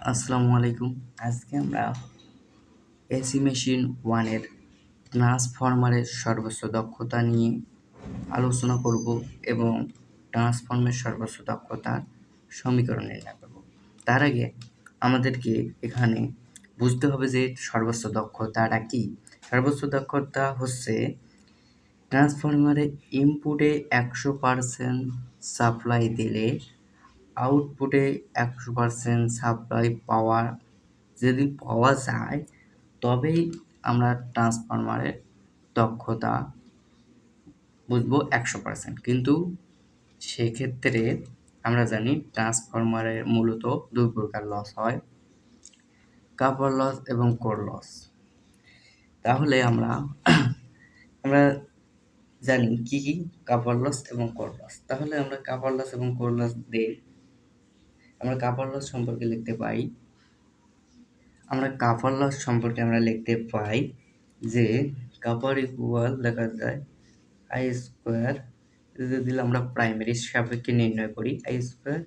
আসসালামু আলাইকুম আজকে আমরা এসি মেশিন ওয়ানের ট্রান্সফর্মারের সর্বোচ্চ দক্ষতা নিয়ে আলোচনা করব এবং ট্রান্সফর্মের সর্বোচ্চ দক্ষতার সমীকরণ নির্ণয় করব। তার আগে আমাদেরকে এখানে বুঝতে হবে যে সর্বোচ্চ দক্ষতাটা কি। সর্বোচ্চ দক্ষতা হচ্ছে ট্রান্সফরমারে ইনপুটে একশো পারসেন্ট সাপ্লাই দিলে আউটপুটে একশো পারসেন্ট সাপ্লাই পাওয়া যদি পাওয়া যায়, তবেই আমরা ট্রান্সফরমারের দক্ষতা বুঝব একশো পারসেন্ট কিন্তু সেক্ষেত্রে আমরা জানি ট্রান্সফরমারের মূলত দুই প্রকার লস হয় কাপড় লস এবং কোর লস তাহলে আমরা আমরা জানি কি কি কাপড় লস এবং কোর লস তাহলে আমরা কাপড় লস এবং কোর লস দিয়ে আমরা কাপড় লস সম্পর্কে লিখতে পাই। আমরা কাপড় লস সম্পর্কে আমরা লিখতে পাই যে কাপড় ইকুয়াল দেখা যায় আই স্কোয়ার যদি আমরা প্রাইমারি সাপেক্ষে নির্ণয় করি। আই স্কোয়ার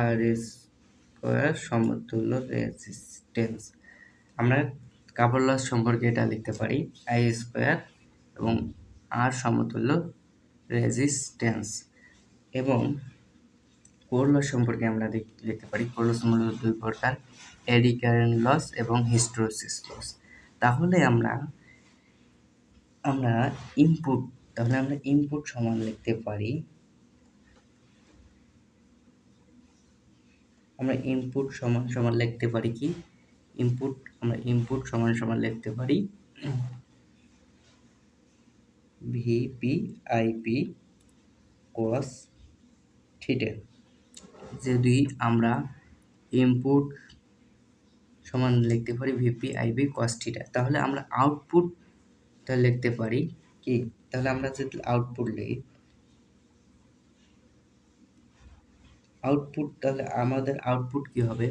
আর স্কোয়ার সমতুল্য রেজিস্ট্যান্স আমরা কাপড় লস সম্পর্কে এটা লিখতে পারি। আই স্কোয়ার এবং আর সমতুল্য রেজিস্ট্যান্স এবং কোর লস সম্পর্কে আমরা লিখতে পারি। কোর লস মূলত দুই প্রকার এডি কারেন্ট লস এবং হিস্টোসিস লস। তাহলে আমরা আমরা ইনপুট তাহলে আমরা ইনপুট সমান লিখতে পারি। আমরা ইনপুট সমান সমান লিখতে পারি কি? ইনপুট আমরা ইনপুট সমান সমান লিখতে পারি। ভিপি আইপি কস থিটা যদি আমরা ইনপুট সমান লিখতে পারি ভিপি আইবি কস থিটা তাহলে আমরা আউটপুট তাহলে লিখতে পারি কি? তাহলে আমরা যদি আউটপুট লিখি আউটপুট তাহলে আমাদের আউটপুট কি হবে?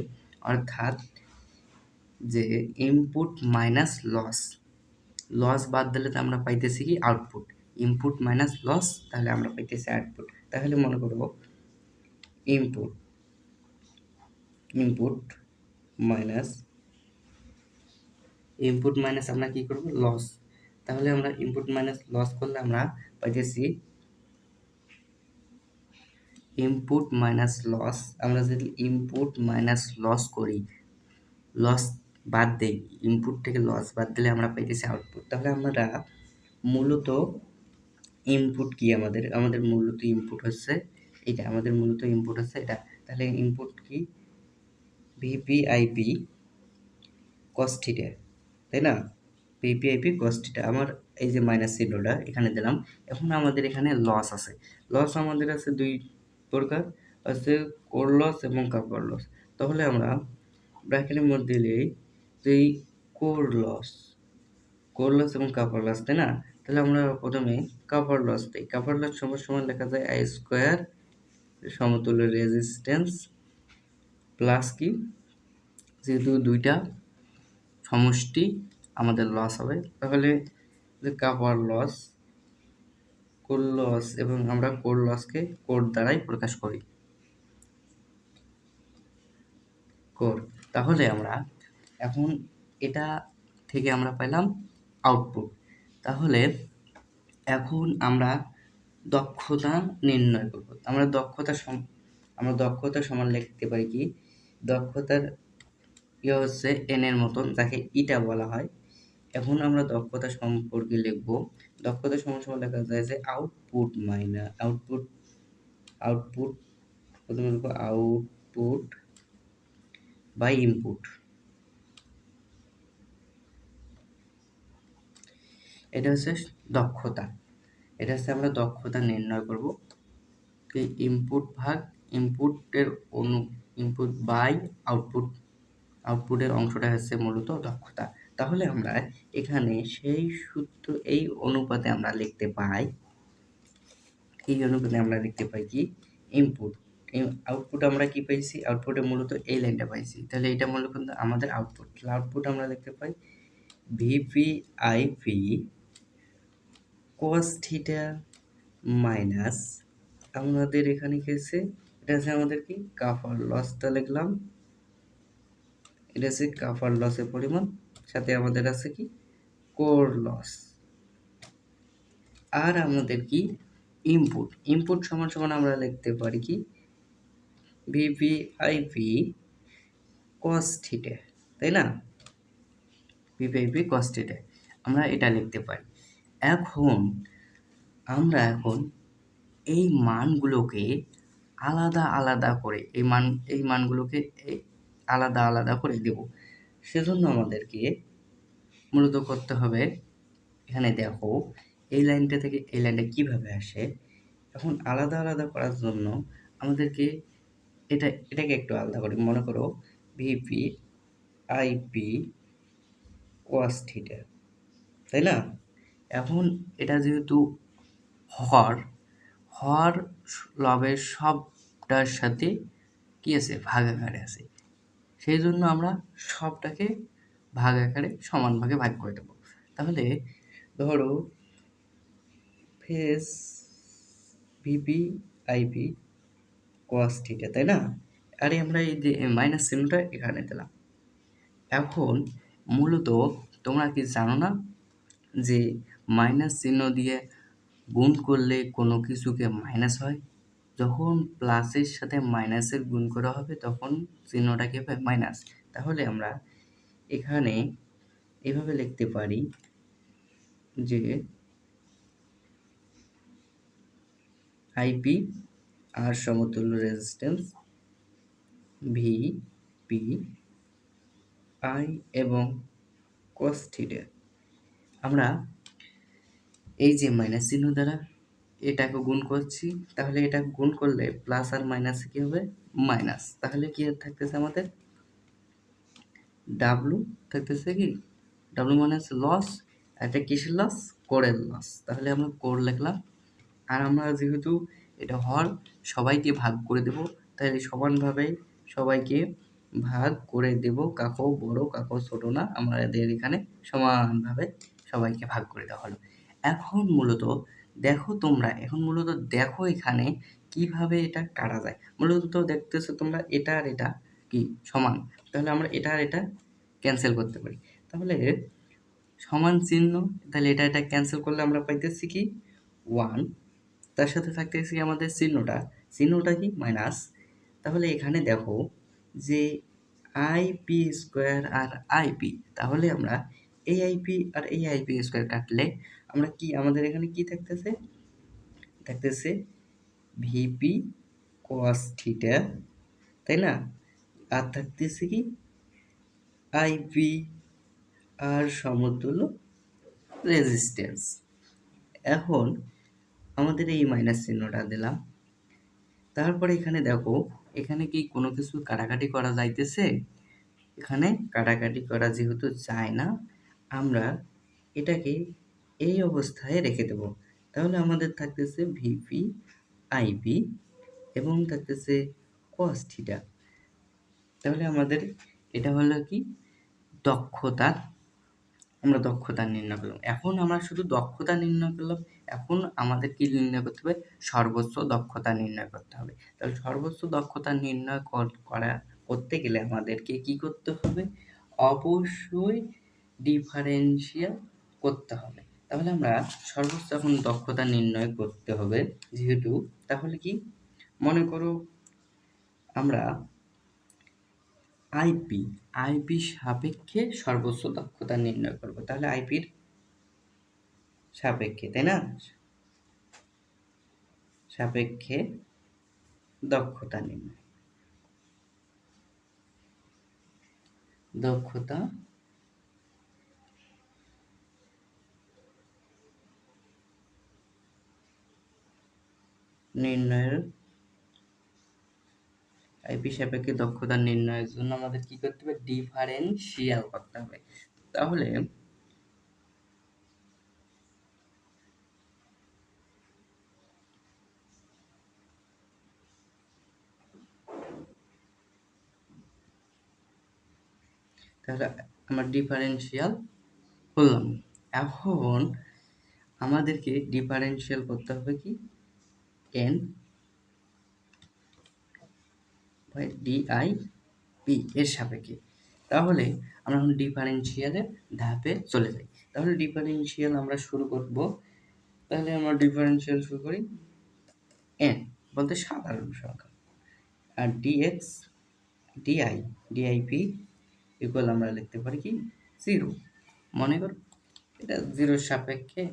অর্থাৎ যে ইনপুট মাইনাস লস লস বাদ দিলে তো আমরা পাইতেছি কি? আউটপুট ইনপুট মাইনাস লস তাহলে আমরা পাইতেছি আউটপুট তাহলে মনে করব input input minus input minus আমরা কি করব? লস। তাহলে আমরা ইনপুট মাইনাস লস করলে আমরা পাইতেছি ইনপুট মাইনাস লস। আমরা যদি ইনপুট মাইনাস লস করি, লস বাদ দেই, ইনপুট থেকে লস বাদ দিলে আমরা পাইতেছি আউটপুট। তাহলে আমরা মূলত ইনপুট কি আমাদের? আমাদের মূলত ইনপুট হচ্ছে এটা আমাদের মূলত ইনপুট আছে, এটা তাহলে ইনপুট কি? ভিপিআইপি কস্টিটা তাই না? ভিপিআইপি কস্টিটা আমার এই যে মাইনাস চিহ্নটা এখানে দিলাম, এখন আমাদের এখানে লস আছে। লস আমাদের আছে দুই প্রকার, আছে কোর লস এবং কাপড় লস তাহলে আমরা ব্র্যাকেটের মধ্যে দিলেই যে কোর লস কোর লস এবং কাপড় লস তাই না? তাহলে আমরা প্রথমে কাপড় লস দিই। কাপড় লস সমান সমান লেখা যায় আই স্কোয়ার সমতুল্য রেজিস্ট্যান্স প্লাস কি? যেহেতু দুইটা সমষ্টি আমাদের লস হবে, তাহলে যে কাপার লস কোর লস এবং আমরা কোর লসকে কোর দ্বারাই প্রকাশ করি। কোর তাহলে আমরা এখন এটা থেকে আমরা পেলাম আউটপুট তাহলে এখন আমরা দক্ষতা নির্ণয় করব। আমরা দক্ষতা সম, আমরা দক্ষতা সমান লিখতে পারি কি? দক্ষতার ইয়ে হচ্ছে এন এর মতন, যাকে ইটা বলা হয়। এখন আমরা দক্ষতা সম্পর্কে লিখব। দক্ষতা সমান সমান লেখা যায় যে আউটপুট মাইনাস আউটপুট আউটপুট প্রথমে লিখব আউটপুট বাই ইনপুট এটা হচ্ছে দক্ষতা। এটা হচ্ছে আমরা দক্ষতা নির্ণয় করব। ইনপুট ভাগ ইনপুটের অনু ইনপুট বাই আউটপুট আউটপুটের অংশটা হচ্ছে মূলত দক্ষতা। তাহলে আমরা এখানে সেই সূত্র, এই অনুপাতে আমরা লিখতে পাই, এই অনুপাতে আমরা লিখতে পাই কি? ইনপুট আউটপুট আমরা কি পাইছি? আউটপুটে মূলত এই লাইনটা পাইছি। তাহলে এটা মূলত আমাদের আউটপুট আউটপুট আমরা লিখতে পাই ভিপি কস থিটা মাইনাস আমাদের এখানে আছে এটা আছে আমাদের কি? কাফার লসটা লিখলাম। এটা হচ্ছে কাফার লসের পরিমাণ, সাথে আমাদের আছে কি? কোর লস আর আমাদের কি? ইনপুট ইনপুট সমান সমান আমরা লিখতে পারি কি? ভিভিআইপি কস থিটা তাই না? ভিভিআইপি কস থিটা আমরা এটা লিখতে পারি। এখন আমরা এখন এই মানগুলোকে আলাদা আলাদা করে, এই মান, এই মানগুলোকে আলাদা আলাদা করে দেব। সেজন্য আমাদেরকে মূলত করতে হবে, এখানে দেখো, এই লাইনটা থেকে এই লাইনটা কীভাবে আসে? এখন আলাদা আলাদা করার জন্য আমাদেরকে এটা, এটাকে একটু আলাদা করি, মনে করো ভিপি আইপি কোয়াস থিটা তাই না? এখন এটা যেহেতু হর হর লবের সবটার সাথে কী আছে? ভাগ আকারে আছে। সেই জন্য আমরা সবটাকে ভাগ আকারে সমান ভাগে ভাগ করে দেবো। তাহলে ধরো phase VP IP cos theta, তাই না? আরে আমরা এই যে মাইনাস চিহ্নটা এখানে দিলাম। এখন মূলত তোমরা কি জানো না যে মাইনাস চিহ্ন দিয়ে গুণ করলে কোনো কিছুকে মাইনাস হয়। যখন প্লাসের সাথে মাইনাসের গুণ করা হবে, তখন চিহ্নটা কি হবে? মাইনাস তাহলে আমরা এখানে এভাবে লিখতে পারি যে আইপি আর সমতুল্য রেজিস্ট্যান্স ভি পি আই এবং কস থিটা আমরা এই যে মাইনাস চিহ্ন দ্বারা এটাকে গুণ করছি, তাহলে এটা গুণ করলে প্লাস আর মাইনাসে কী হবে? মাইনাস তাহলে কি থাকতেছে আমাদের? ডাব্লু থাকতেছে কি? ডাব্লু মাইনাস লস এটা কিসের লস কোরের লস তাহলে আমরা কোর লিখলাম। আর আমরা যেহেতু এটা হর, সবাইকে ভাগ করে দেব। তাহলে সমানভাবে সবাইকে ভাগ করে দেব। কাকো বড়, কাকো ছোট না। আমাদের এখানে সমানভাবে সবাইকে ভাগ করে দেওয়া হলো। এখন মূলত দেখো তোমরা, এখন মূলত দেখো এখানে কীভাবে এটা কাটা যায়। মূলত দেখতেছো তোমরা এটা আর এটা কি সমান, তাহলে আমরা এটা আর এটা ক্যান্সেল করতে পারি। তাহলে সমান চিহ্ন, তাহলে এটা এটা ক্যান্সেল করলে আমরা পাইতেছি কি ওয়ান তার সাথে থাকতেছি আমাদের চিহ্নটা চিহ্নটা কি মাইনাস তাহলে এখানে দেখো যে আইপি স্কোয়ার আর আইপি তাহলে আমরা এই আইপি আর এই আইপি স্কোয়ার কাটলে আমরা কি, আমাদের এখানে কি থাকতেছে? থাকতেছে ভিপি কস থিটা তাই না? আর থাকতেছে কি? আইপি আর সমতুল্য রেজিস্ট্যান্স এখন আমাদের এই মাইনাস চিহ্নটা দিলাম। তারপরে এখানে দেখো, এখানে কি কোনো কিছু কাটাকাটি করা যাইতেছে? এখানে কাটাকাটি করা যেহেতু চায় না, আমরা এটাকে এই অবস্থায় রেখে দেব। তাহলে আমাদের থাকতেছে ভিপি আইপি এবং থাকতেছে কস থিটা তাহলে আমাদের এটা হলো কি? দক্ষতার আমরা দক্ষতা নির্ণয় করলাম। এখন আমরা শুধু দক্ষতা নির্ণয় করলাম। এখন আমাদের কি নির্ণয় করতে হবে? সর্বোচ্চ দক্ষতা নির্ণয় করতে হবে। তাহলে সর্বোচ্চ দক্ষতা নির্ণয় করা করতে গেলে আমাদেরকে কি করতে হবে? অবশ্যই ডিফারেন্সিয়াল করতে হবে। তাহলে আমরা সর্বোচ্চ এখন দক্ষতা নির্ণয় করতে হবে যেহেতু, তাহলে কি? মনে করো আমরা আইপি আইপি সাপেক্ষে সর্বোচ্চ দক্ষতা নির্ণয় করব। তাহলে আইপির সাপেক্ষে, তাই না? সাপেক্ষে দক্ষতা নির্ণয়। দক্ষতা নির্ণয়ের আইপি সাপেক্ষে দক্ষতা নির্ণয়ের জন্য আমাদের কি করতে হবে? ডিফারেন্সিয়াল করতে হবে। তাহলে তাহলে আমার ডিফারেন্সিয়াল করলাম। এখন আমাদেরকে ডিফারেন্সিয়াল করতে হবে কি? এন বাই ডিআই পি এর সাপেক্ষে। তাহলে আমরা এখন ডিফারেন্সিয়ালের ধাপে চলে যাই। তাহলে ডিফারেন্সিয়াল আমরা শুরু করব। তাহলে আমরা ডিফারেন্সিয়াল শুরু করি এন বলতে সাধারণ সংখ্যা। আর ডিএক্স ডিআই ডিআইপি ইকুয়াল আমরা লিখতে পারি কি? জিরো মনে করো, এটা জিরোর সাপেক্ষে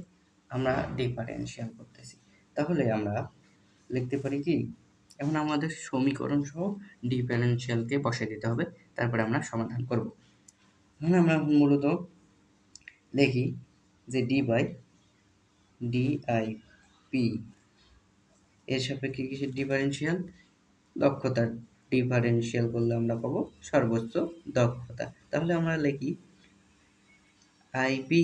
আমরা ডিফারেন্সিয়াল করতেছি। তাহলে আমরা লিখতে পারি কি? এখন আমাদের সমীকরণ সহ ডিফারেন্সিয়ালকে বসে দিতে হবে, তারপরে আমরা সমাধান করব। এখন আমরা মূলত দেখি যে ডি বাই ডিআই পি এর সাপেক্ষে কিসের ডিফারেন্সিয়াল দক্ষতার ডিফারেন্সিয়াল করলে আমরা পাবো সর্বোচ্চ দক্ষতা। তাহলে আমরা লিখি আইপি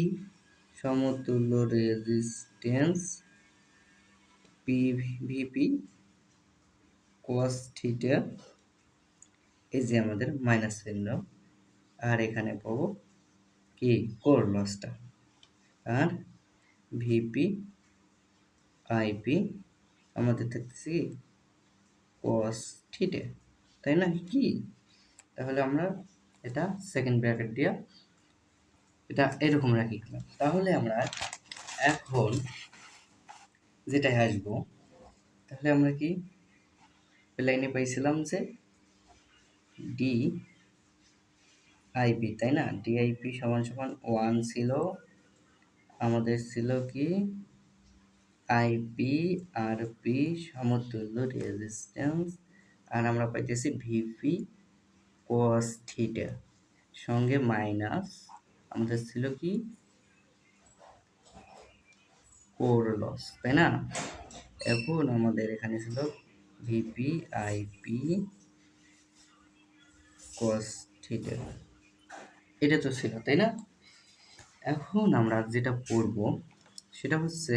সমতুল্য রেজিস্ট্যান্স পিভিপি কোয়াস থিটা এই যে আমাদের মাইনাস চিহ্ন আর এখানে পাবো কি? কোর লসটা আর ভিপি আইপি আমাদের থাকতেছে কি? কস থিটা তাই না? কি? তাহলে আমরা এটা সেকেন্ড ব্র্যাকেট দিয়া এটা এরকম রাখি। তাহলে আমরা এখন যেটাই আসব, তাহলে আমরা কি লাইনে পাইছিলাম যে ডি আইপি তাই না? ডিআইপি সমান সমান ওয়ান ছিল, আমাদের ছিল কি আইপি আর পি সমতুল্য রেজিস্ট্যান্স আর আমরা পাইতেছি ভিপি কোস থিটা সঙ্গে মাইনাস আমাদের ছিল কি কোর লস তাই না? এখন আমাদের এখানে ছিল ভিপি আইপি কস থিটা এটা তো ছিল, তাই না? এখন আমরা যেটা পড়ব সেটা হচ্ছে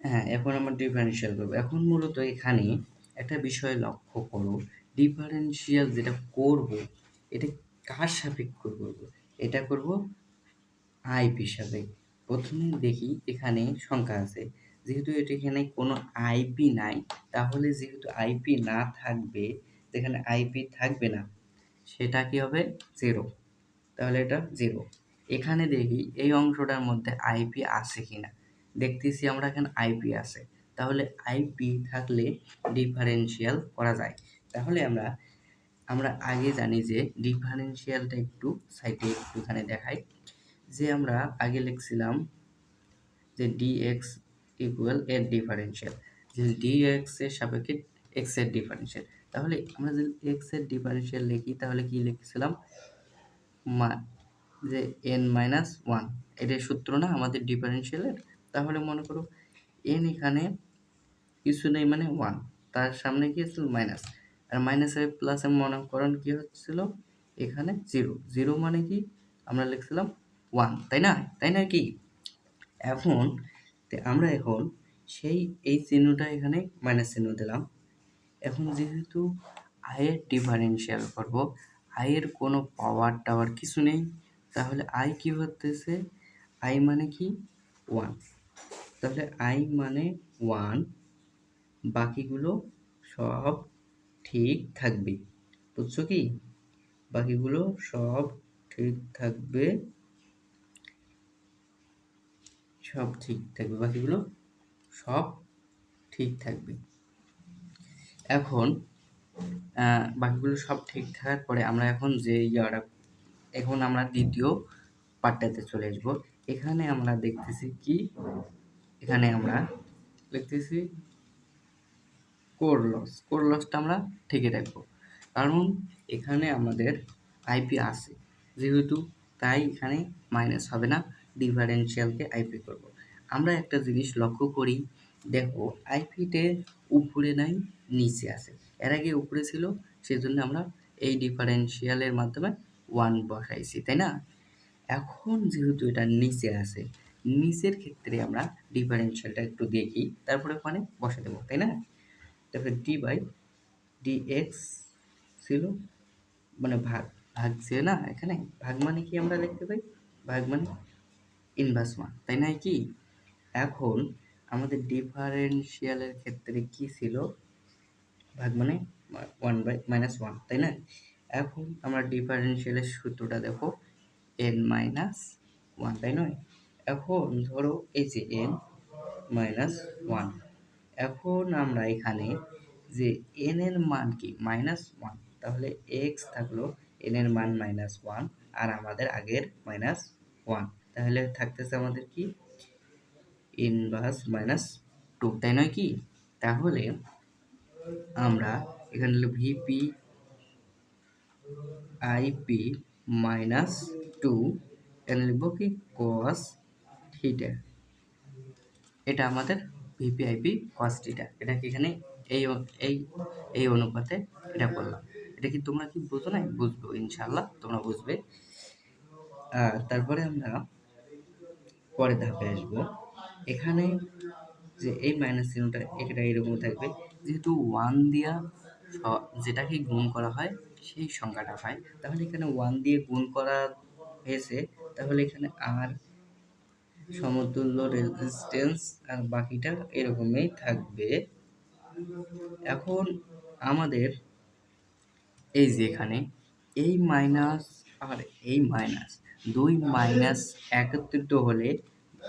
হ্যাঁ এখন আমরা ডিফারেন্সিয়াল করব। এখন মূলত এখানে একটা বিষয় লক্ষ্য করো ডিফারেন্সিয়াল যেটা করব, এটা কার সাপেক্ষ করব? এটা করব আইপি সাপেক্ষ। প্রথমে দেখি এখানে সংখ্যা আছে। যেহেতু এটা এখানে কোনো আইপি নাই, তাহলে যেহেতু আইপি না থাকবে, যেখানে আইপি থাকবে না, সেটা কি হবে? জিরো তাহলে এটা জিরো এখানে দেখি এই অংশটার মধ্যে আইপি আছে কি না দেখতেছি আমরা এখানে আইপি আছে। তাহলে আইপি থাকলে ডিফারেন্সিয়াল করা যায়। তাহলে আমরা আমরা আগে জানি যে ডিফারেন্সিয়ালটা একটু সাইডে একটুখানে দেখাই। যে আমরা আগে লিখছিলাম যে ডিএক্স ইকুয়াল এর ডিফারেন্সিয়াল যে ডিএক্স এর সাপেক্ষে এক্সের ডিফারেন্সিয়াল তাহলে আমরা যদি এক্সের ডিফারেন্সিয়াল লিখি, তাহলে কি লিখছিলাম? মা, যে এন মাইনাস ওয়ান এটা সূত্র না আমাদের ডিফারেন্সিয়ালের তাহলে মনে করো এন এখানে কিছু নেই মানে ওয়ান তার সামনে কি ছিল মাইনাস আর মাইনাসের প্লাসের মনেকরণ কি হচ্ছিল? এখানে জিরো জিরো মানে কি? আমরা লিখছিলাম ওয়ান, তাই না? তাই না কি এখন আমরা এখন সেই এই চিহ্নটা এখানে মাইনাস চিহ্ন দিলাম। এখন যেহেতু আয়ের ডিফারেন্সিয়াল করব আয়ের কোনো পাওয়ার টাওয়ার কিছু নেই, তাহলে আই কি হতেছে? আই মানে কি? ওয়ান তাহলে আই মানে ওয়ান বাকিগুলো সব ঠিক থাকবে। বুঝছ কি? বাকিগুলো সব ঠিক থাকবে। সব ঠিক থাকবে, বাকিগুলো সব ঠিক থাকবে। এখন বাকিগুলো সব ঠিক থাকার পরে আমরা এখন যে ইয়াটা এখন আমরা দ্বিতীয় পার্টটাতে চলে আসব। এখানে আমরা দেখতেছি কি? এখানে আমরা দেখতেছি কোর লস। লসটা আমরা ঠিকই রাখব। কারণ এখানে আমাদের আইপি আছে, যেহেতু তাই এখানে মাইনাস হবে না। ডিফারেন্সিয়ালকে আইপি করব। আমরা একটা জিনিস লক্ষ্য করি, দেখো আইপিতে উপরে নাই, নিচে আছে। এর আগে উপরে ছিল, সেজন্য আমরা এই ডিফারেন্সিয়ালের মাধ্যমে ওয়ান বসাইছি, তাই না? এখন যেহেতু এটা নিচে আছে, নিচের ক্ষেত্রে আমরা ডিফারেন্সিয়ালটা একটু দেখি, তারপরে ওখানে বসে দেবো, তাই না? তারপরে ডি বাই ডি এক্স ছিল মানে ভাগ ভাগ ছিল না, এখানে? ভাগ মানে কি আমরা লিখতে পাই? ভাগ মানে ইনভার্স মান তাই না কি? এখন আমাদের ডিফারেন্সিয়ালের ক্ষেত্রে কি ছিল? ভাগ মানে ওয়ান বাই মাইনাস ওয়ান তাই না? এখন আমরা ডিফারেন্সিয়ালের সূত্রটা দেখো এন মাইনাস ওয়ান তাই নয়? এখন ধরো এই যে এন মাইনাস ওয়ান এখন আমরা এখানে যে এন এর মান কি? মাইনাস ওয়ান তাহলে এক্স থাকল এন এর মান মাইনাস ওয়ান আর আমাদের আগের মাইনাস ওয়ান তাহলে থাকতেছে আমাদের কি? ইনভার্স মাইনাস টু তাই নয় কি? তাহলে আমরা এখানে ভিপি আইপি মাইনাস টু এখানে লিখব কি? কস থিটা এটা আমাদের ভিপি আইপি কস থিটা এটা কি এখানে এই এই এই অনুপাতে এটা করলাম এটা কি তোমরা কি বুঝো না বুঝব ইনশাল্লাহ তোমরা বুঝবে। আর তারপরে আমরা পরের ধাপে আসব। এখানে যে এই মাইনাস চিহ্নটা এটা এরকম থাকবে। যেহেতু ওয়ান দিয়া যেটাকে গুণ করা হয়, সেই সংখ্যাটা হয় তাহলে এখানে ওয়ান দিয়ে গুণ করা হয়েছে। তাহলে এখানে আর সমতুল্য রেজিস্ট্যান্স আর বাকিটা এরকমই থাকবে। এখন আমাদের এই যে এখানে, এই মাইনাস আর, এই মাইনাস দুই মাইনাস একত্রিত হলে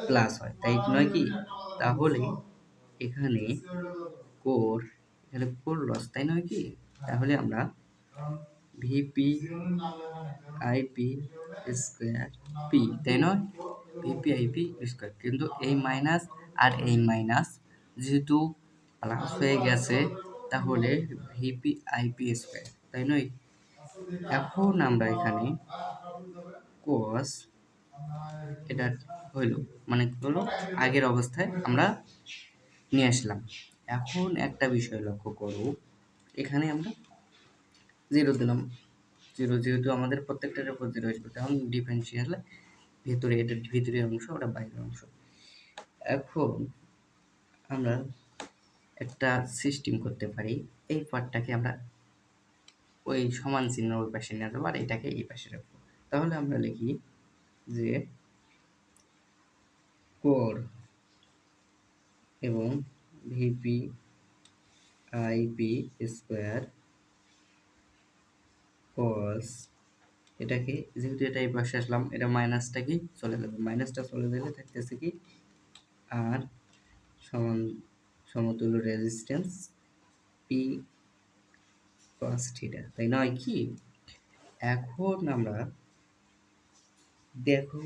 প্লাস হয়, তাই নয় কি? তাহলে এখানে কোর এখানে কোর লস তাই নয় কি? তাহলে আমরা ভিপি আইপি স্কোয়ার পি তাই নয়? ভিপি আইপি স্কোয়ার কিন্তু এই মাইনাস আর এই মাইনাস যেহেতু প্লাস হয়ে গেছে, তাহলে ভিপি আইপি স্কোয়ার তাই নয়? এখন আমরা এখানে কোস, এটা হইল মানে কী হলো আগের অবস্থায় আমরা নিয়ে আসলাম। এখন একটা বিষয় লক্ষ্য করো, এখানে আমরা জিরো দিলাম। জিরো যেহেতু আমাদের প্রত্যেকটার উপর জিরো আসবে তখন ডিফারেন্সিয়ালে ভেতরে এটা ভিতরের অংশ, ওটা বাইরের অংশ। এখন আমরা একটা সিস্টেম করতে পারি, এই পার্টটাকে আমরা ওই সমান চিহ্ন ওই পাশে নিয়ে যাব আর এটাকে এই পাশে রাখব। তাহলে আমরা লিখি যে কোর এবং ভিপি আইপি স্কোয়ার কস এটাকে যেহেতু এটা এই পাশে আসলাম, এটা মাইনাসটা কি? চলে যাবে মাইনাসটা চলে গেলে থাকতেছে কি? আর সমান, সমতুল্য রেজিস্ট্যান্স পি কস থিটা তাই নয় কি? এখন আমরা দেখো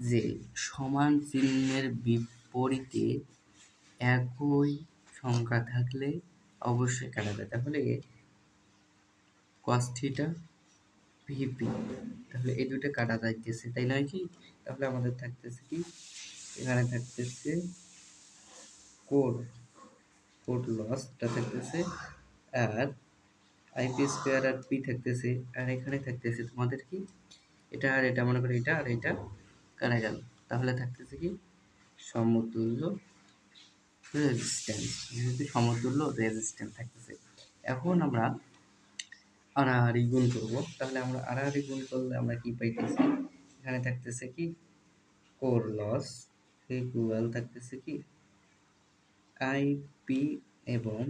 যে সমান চিহ্নের বিপরীতে একই সংখ্যা থাকলে অবশ্যই কাটা যায় তাহলে কস থিটা ভিপি তাহলে এই দুটো কাটা যাইতেছে, তাই নয় কি? তাহলে আমাদের থাকতেছে কি? এখানে থাকতেছে কোর কোর লসটা থাকতেছে আর আইপি স্কোয়ার আর পি থাকতেছে, আর এখানে থাকতেছে তোমাদের কি? এটা আর এটা, মনে করি এটা আর এটা কাটা গেল? তাহলে থাকতেছে কি? সমতুল্য রেজিস্ট্যান্স যেহেতু সমতুল্য রেজিস্ট্যান্স থাকতেছে। এখন আমরা আড়াআড়ি গুণ করব। তাহলে আমরা আড়াআড়ি গুণ করলে আমরা কি পাইতেছি? এখানে থাকতেছে কি? কোর লস ইকুয়াল থাকতেছে কি? আইপি এবং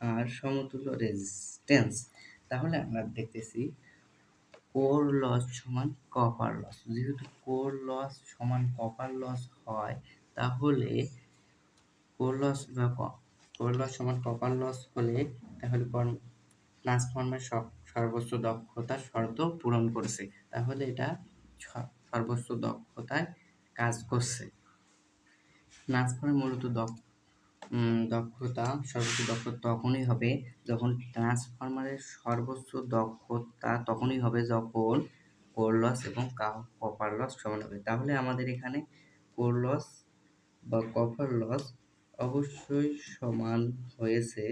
আর সমতুল্য রেজিস্ট্যান্স তাহলে আমরা দেখতেছি কোর লস সমান কপার লস। যেহেতু কোর লস সমান কপার লস হয়, তাহলে কোর লস বা কোর লস সমান কপার লস হলে তাহলে ট্রান্সফর্মের সর্বোচ্চ দক্ষতার শর্ত পূরণ করছে। তাহলে এটা সর্বোচ্চ দক্ষতায় কাজ করছে। ট্রান্সফর্মের মূলত দক্ষতা, সর্বোচ্চ দক্ষতা তখনই হবে যখন ট্রান্সফরমারের সর্বোচ্চ দক্ষতা তখনই হবে যখন কোর লস এবং কপার লস সমান হবে। তাহলে আমাদের এখানে কোর লস বা কপার লস অবশ্যই সমান হয়েছে।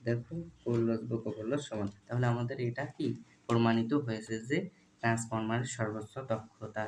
দেখো কোর লস বা কপার লস সমান। তাহলে আমাদের এটা কি? প্রমাণিত হয়েছে যে ট্রান্সফরমারের সর্বোচ্চ দক্ষতা।